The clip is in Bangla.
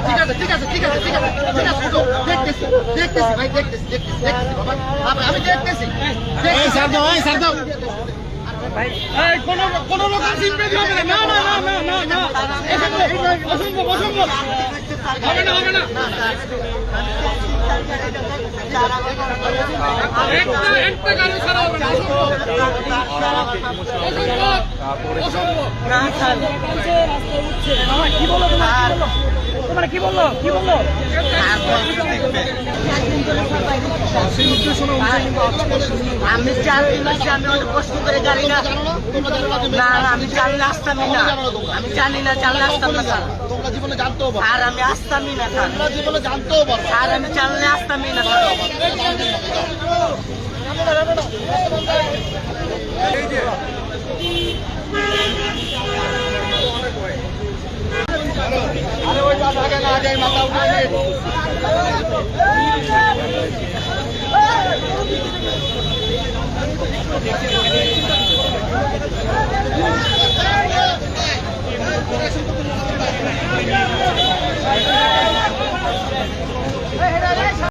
ঠিক আছে ঠিক আছে ঠিক আছে ঠিক আছে ঠিক আছে দেখতেছি দেখতেছি ভাই আমি দেখতেছি স্যার দাও আমি জানি না আমি অনেক কষ্ট করে জানো না। না, আমি জানলে আসতামই না। আমি জানি না জানলে আসতাম না। আর আমি আসতামই না আর আমি জানলে না माता भागे ना आ जाए माता उठाएँगे